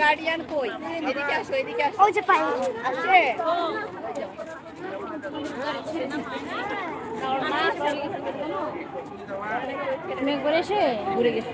Guardian কই এদিকে আসো এদিকে আসো ওই যে পাই আসে মেঘ করে এসে ঘুরে গেছে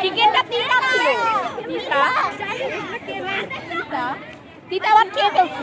চিকেনটা তিতা ছিল তিতা তিতা আবার খেয়ে ফেলছি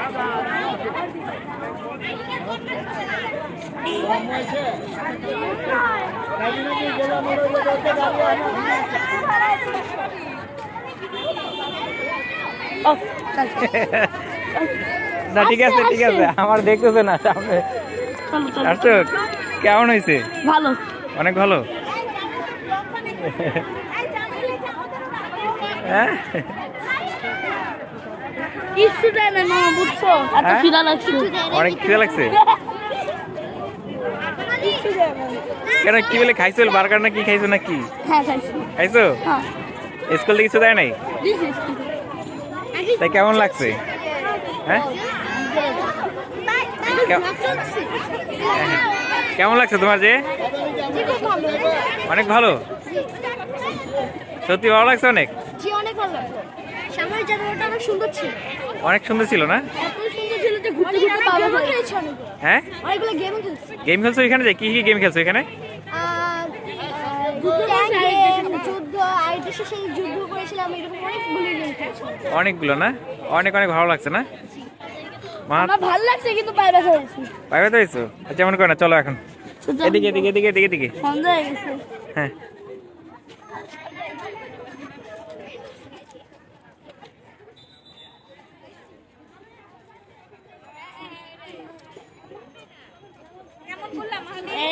না। ঠিক আছে ঠিক আছে। আমার দেখতেছে না সামনে। আসছো? কেমন হয়েছে? ভালো। অনেক ভালো? হ্যাঁ? কিচ্ছু দেয় না বুঝছ? এত হ্যাঁ? খিদা অনেক লাগছে? কেন কি বলে খাইছো বার্গার না কি খাইছো না কি হ্যাঁ খাইছো। হ্যাঁ। স্কুল থেকে কিছু দেয় নাই? তাই কেমন লাগছে? হ্যাঁ? কেমন লাগছে তোমার যে? অনেক ভালো? সত্যি ভালো লাগছে অনেক? অনেক সুন্দর ছিল না? হ্যাঁ? গেম খেলছো। এখানে? যে কি কি গেম খেলছো এখানে? অনেকগুলো না? অনেক অনেক ভালো লাগছে না? ভালো লাগছে কিন্তু পায়ে ব্যথা হয়েছে। পাইবে তো হয়েছো? যেমন করে না চলো এখন। এদিকে এদিকে এদিকে এদিকে এদিকে। হয়ে গেছে হ্যাঁ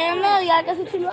এমন ইয়ার কাছে ছিল।